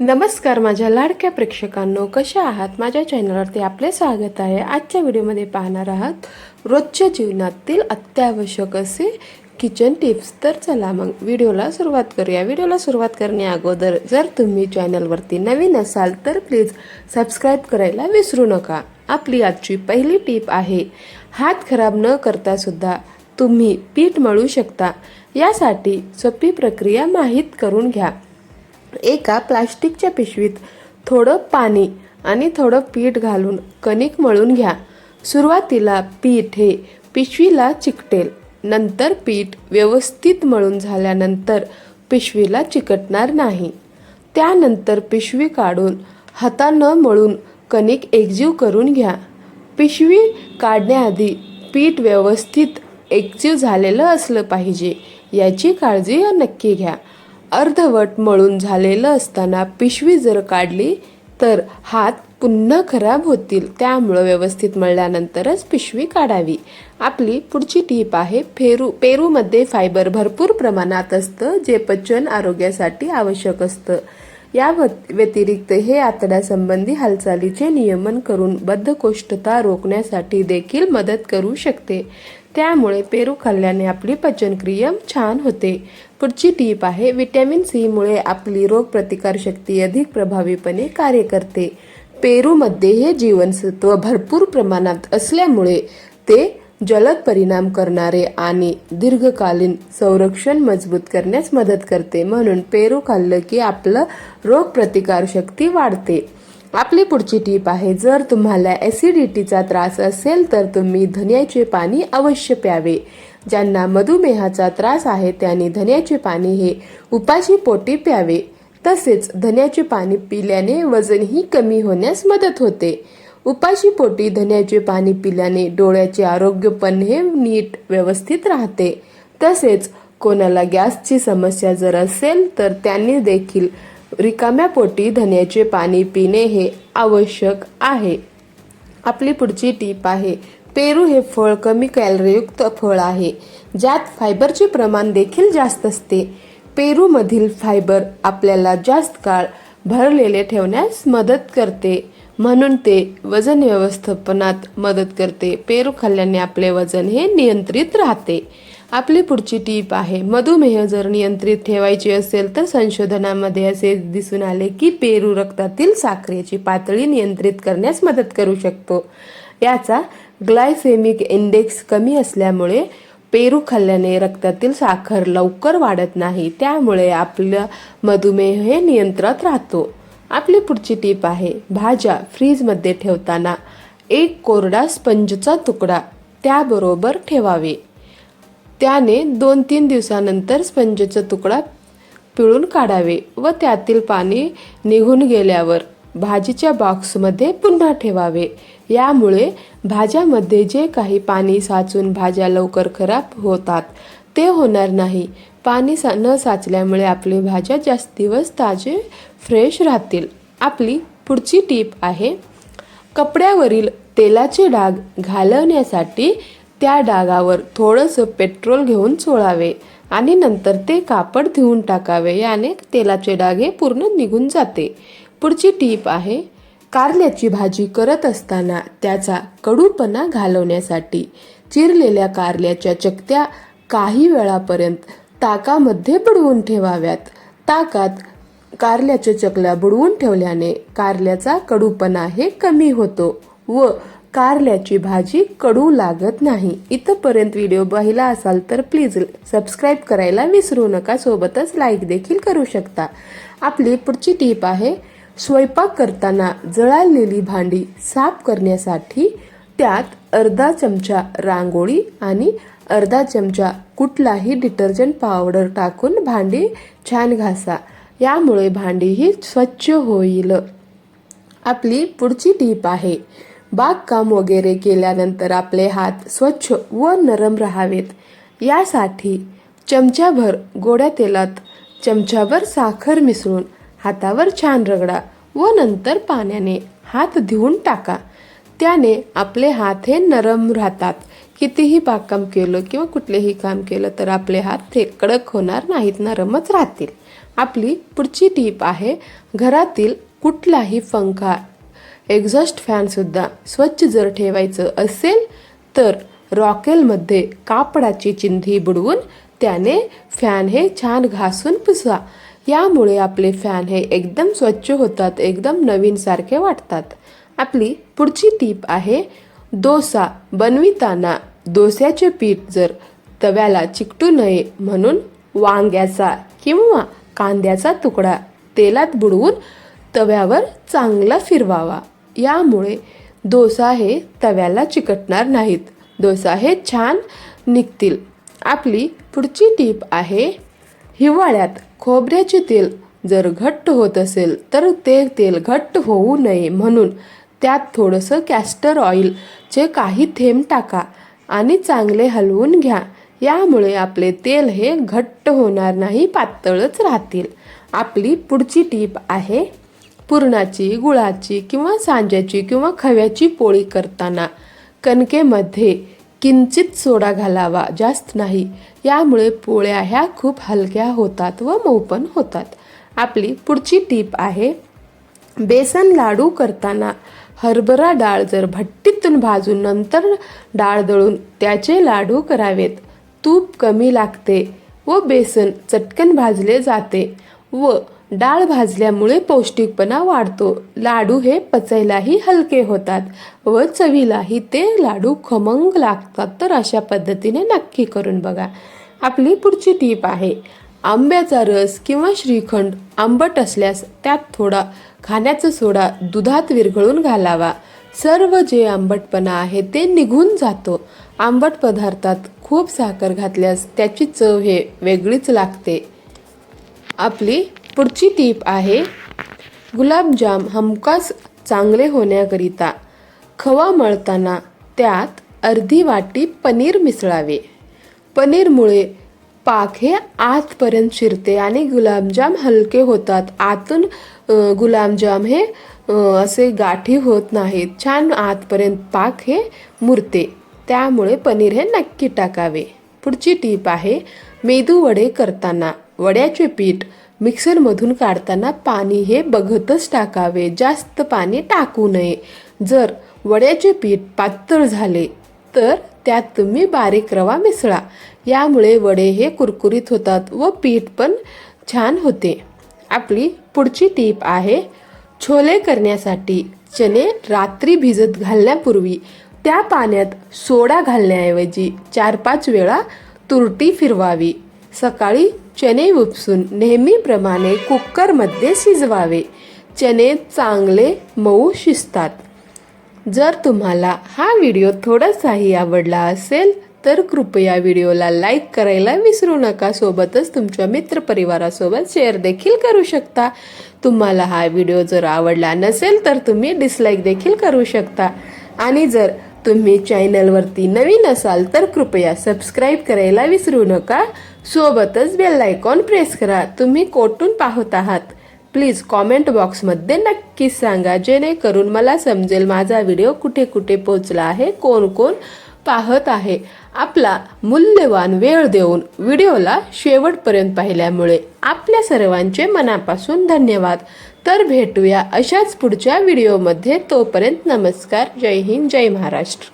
नमस्कार माझ्या लाडक्या प्रेक्षकांनो कशा आहात? माझ्या चॅनलवरती आपले स्वागत आहे. आजच्या व्हिडिओमध्ये पाहणार आहात रोजच्या जीवनातील अत्यावश्यक असे किचन टिप्स तर चला मग व्हिडिओला सुरुवात करूया. व्हिडिओला सुरुवात करण्याअगोदर जर तुम्ही चॅनलवरती नवीन असाल तर प्लीज सबस्क्राईब करायला विसरू नका. आपली आजची पहिली टीप आहे हात खराब न करता सुद्धा तुम्ही पीठ मळू शकता. यासाठी सोपी प्रक्रिया माहीत करून घ्या. एका प्लास्टिकच्या पिशवीत थोडं पाणी आणि थोडं पीठ घालून कणिक मळून घ्या. सुरुवातीला पीठ हे पिशवीला चिकटेल. नंतर पीठ व्यवस्थित मळून झाल्यानंतर पिशवीला चिकटणार नाही. त्यानंतर पिशवी काढून हातानं मळून कणिक एकजीव करून घ्या. पिशवी काढण्याआधी पीठ व्यवस्थित एकजीव झालेलं असलं पाहिजे याची काळजी नक्की घ्या. अर्धवट मळून झालेलं असताना पिशवी जर काढली तर हात पुन्हा खराब होतील. त्यामुळं व्यवस्थित मळल्यानंतरच पिशवी काढावी. आपली पुढची टीप आहे पेरू पेरूमध्ये फायबर भरपूर प्रमाणात असतं जे पचन आरोग्यासाठी आवश्यक असतं. या व्यतिरिक्त हे आतड्यासंबंधी हालचालीचे नियमन करून बद्धकोष्ठता रोखण्यासाठी देखील मदत करू शकते. त्यामुळे पेरू खाल्ल्याने आपली पचनक्रिया छान होते. पुढची टीप आहे विटॅमिन सी मुळे आपली रोगप्रतिकारशक्ती अधिक प्रभावीपणे कार्य करते. पेरूमध्ये हे जीवनसत्व भरपूर प्रमाणात असल्यामुळे ते जलद परिणाम करणारे आणि दीर्घकालीन संरक्षण मजबूत करण्यास मदत करते. म्हणून पेरू खाल्लं की आपलं रोगप्रतिकारशक्ती वाढते. आपली पुढची टीप आहे जर तुम्हाला ॲसिडिटीचा त्रास असेल तर तुम्ही धन्याचे पाणी अवश्य प्यावे. ज्यांना मधुमेहाचा त्रास आहे त्यांनी धन्याचे पाणी हे उपाशी पोटी प्यावे. तसेच धन्याचे पाणी पिल्याने वजनही कमी होण्यास मदत होते. उपाशी पोटी धन्याचे पाणी पिल्याने डोळ्याचे आरोग्य पण हे नीट व्यवस्थित राहते. तसेच कोणाला गॅसची समस्या जर असेल तर त्यांनी देखील रिकाम्या पोटी धन्याचे पाणी पिणे हे आवश्यक आहे. आपली पुढची टीप आहे पेरू हे फळ कमी कॅलरीयुक्त फळ आहे ज्यात फायबरचे प्रमाण देखील जास्त असते. पेरूमधील फायबर आपल्याला जास्त काळ भरलेले ठेवण्यास मदत करते म्हणून ते वजन व्यवस्थापनात मदत करते. पेरू खाल्ल्याने आपले वजन हे नियंत्रित राहते. आपली पुढची टीप आहे मधुमेह जर नियंत्रित ठेवायची असेल तर संशोधनामध्ये असे दिसून आले की पेरू रक्तातील साखरेची पातळी नियंत्रित करण्यास मदत करू शकतो. याचा ग्लायसेमिक इंडेक्स कमी असल्यामुळे पेरू खाल्ल्याने रक्तातील साखर लवकर वाढत नाही त्यामुळे आपलं मधुमेह हे नियंत्रणात राहतो. आपली पुढची टीप आहे भाज्या फ्रीजमध्ये ठेवताना एक कोरडा स्पंजचा तुकडा त्याबरोबर ठेवावे. त्याने दोन तीन दिवसानंतर स्पंजचा तुकडा पिळून काढावे व त्यातील पाणी निघून गेल्यावर भाजीच्या बॉक्समध्ये पुन्हा ठेवावे. यामुळे भाज्यामध्ये जे काही पाणी साचून भाज्या लवकर खराब होतात ते होणार नाही. पाणी सा न साचल्यामुळे आपली भाज्या जास्त दिवस ताजे फ्रेश राहतील. आपली पुढची टीप आहे कपड्यावरील तेलाचे डाग घालवण्यासाठी त्या डागावर थोडंसं पेट्रोल घेऊन चोळावे आणि नंतर ते कापड धुवून टाकावे. याने तेलाचे डाग हे पूर्ण निघून जाते. पुढची टीप आहे कारल्याची भाजी करत असताना त्याचा कडूपणा घालवण्यासाठी चिरलेल्या कारल्याच्या चकत्या काही वेळापर्यंत ताकामध्ये बुडवून ठेवाव्यात. ताकात कारल्याच्या चकल्या बुडवून ठेवल्याने कारल्याचा कडूपणा हे कमी होतो व कारल्याची भाजी कडू लागत नाही. इथंपर्यंत व्हिडिओ पाहिला असाल तर प्लीज सबस्क्राईब करायला विसरू नका. सोबतच लाईक देखील करू शकता. आपली पुढची टीप आहे स्वयंपाक करताना जळालेली भांडी साफ करण्यासाठी त्यात अर्धा चमचा रांगोळी आणि अर्धा चमचा कुठलाही डिटर्जंट पावडर टाकून भांडी छान घासा. यामुळे भांडी ही स्वच्छ होईल. आपली पुढची टीप आहे बागकाम वगैरे केल्यानंतर आपले हात स्वच्छ व नरम राहावेत. यासाठी चमच्याभर गोड्या तेलात चमच्याभर साखर मिसळून हातावर छान रगडा व नंतर पाण्याने हात धुवून टाका. त्याने आपले हात हे नरम राहतात. कितीही बागकाम केलं किंवा कुठलेही काम केलं तर आपले हात थे कडक होणार नाहीत नरमच राहतील. आपली पुढची टीप आहे घरातील कुठलाही पंखा एक्झॉस्ट फॅनसुद्धा स्वच्छ जर ठेवायचं असेल तर रॉकेलमध्ये कापडाची चिंधी बुडवून त्याने फॅन हे छान घासून पुसवा यामुळे आपले फॅन हे एकदम स्वच्छ होतात एकदम नवीनसारखे वाटतात. आपली पुढची टीप आहे डोसा बनविताना डोस्याचे पीठ जर तव्याला चिकटू नये म्हणून वांग्याचा किंवा कांद्याचा तुकडा तेलात बुडवून तव्यावर चांगला फिरवावा. यामुळे डोसा हे तव्याला चिकटणार नाहीत. डोसा हे छान निघतील. आपली पुढची टीप आहे हिवाळ्यात खोबऱ्याचे तेल जर घट्ट होत असेल तर ते तेल घट्ट होऊ नये म्हणून त्यात थोडंसं कॅस्टर ऑइलचे काही थेंब टाका आणि चांगले हलवून घ्या. यामुळे आपले तेल हे घट्ट होणार नाही पातळच राहतील. आपली पुढची टीप आहे पुरणाची गुळाची किंवा सांज्याची किंवा खव्याची पोळी करताना कणकेमध्ये किंचित सोडा घालावा जास्त नाही. यामुळे पोळ्या ह्या खूप हलक्या होतात व मऊ पण होतात. आपली पुढची टीप आहे बेसन लाडू करताना हरभरा डाळ जर भट्टीतून भाजून नंतर डाळ दळून त्याचे लाडू करावेत. तूप कमी लागते व बेसन चटकन भाजले जाते व डाळ भाजल्यामुळे पौष्टिकपणा वाढतो. लाडू हे पचायलाही हलके होतात व चवीलाही ते लाडू खमंग लागतात. तर अशा पद्धतीने नक्की करून बघा. आपली पुढची टीप आहे आंब्याचा रस किंवा श्रीखंड आंबट असल्यास त्यात थोडा खाण्याचा सोडा दुधात विरघळून घालावा. सर्व जे आंबटपणा आहे ते निघून जातो. आंबट पदार्थात खूप साखर घातल्यास त्याची चव हे वेगळीच लागते. आपली पुढची टीप आहे गुलाबजाम हमखास चांगले होण्याकरिता खवा मळताना त्यात अर्धी वाटी पनीर मिसळावे. पनीरमुळे पाक हे आतपर्यंत शिरते आणि गुलाबजाम हलके होतात. आतून गुलाबजाम हे असे गाठी होत नाहीत. छान आतपर्यंत पाक हे मुरते. त्यामुळे पनीर हे नक्की टाकावे. पुढची टीप आहे मेदू वडे करताना. वड्याचे पीठ मिक्सरमधून काढताना पाणी हे बघतच टाकावे. जास्त पाणी टाकू नये. जर वड्याचे पीठ पातळ झाले तर त्यात तुम्ही बारीक रवा मिसळा. यामुळे वडे हे कुरकुरीत होतात व पीठ पण छान होते. आपली पुढची टीप आहे छोले करण्यासाठी चणे रात्री भिजत घालण्यापूर्वी त्या पाण्यात सोडा घालण्याऐवजी चार पाच वेळा तुरटी फिरवावी. सकाळी चणे उपसून नेहमीप्रमाणे कुकरमध्ये शिजवावे. चणे चांगले मऊ शिजतात. जर तुम्हाला हा व्हिडिओ थोडासाही आवडला असेल तर कृपया व्हिडिओला लाईक करायला विसरू नका. सोबतच तुमच्या मित्रपरिवारासोबत शेअर देखील करू शकता. तुम्हाला हा व्हिडिओ जर आवडला नसेल तर तुम्ही डिसलाईक देखील करू शकता. आणि जर तुम्ही चॅनलवरती नवीन असाल तर कृपया सबस्क्राईब करायला विसरू नका. सोबतच बेल आयकॉन प्रेस करा. तुम्ही कोठून पाहत आहात? प्लीज कॉमेंट बॉक्समध्ये नक्कीच सांगा जेणेकरून मला समजेल माझा व्हिडिओ कुठे कुठे पोचला आहे कोण कोण पाहत आहे. आपला मूल्यवान वेळ देऊन व्हिडिओला शेवटपर्यंत पाहिल्यामुळे आपल्या सर्वांचे मनापासून धन्यवाद. तर भेटूया अशाच पुढच्या व्हिडिओमध्ये तोपर्यंत नमस्कार. जय हिंद. जय महाराष्ट्र.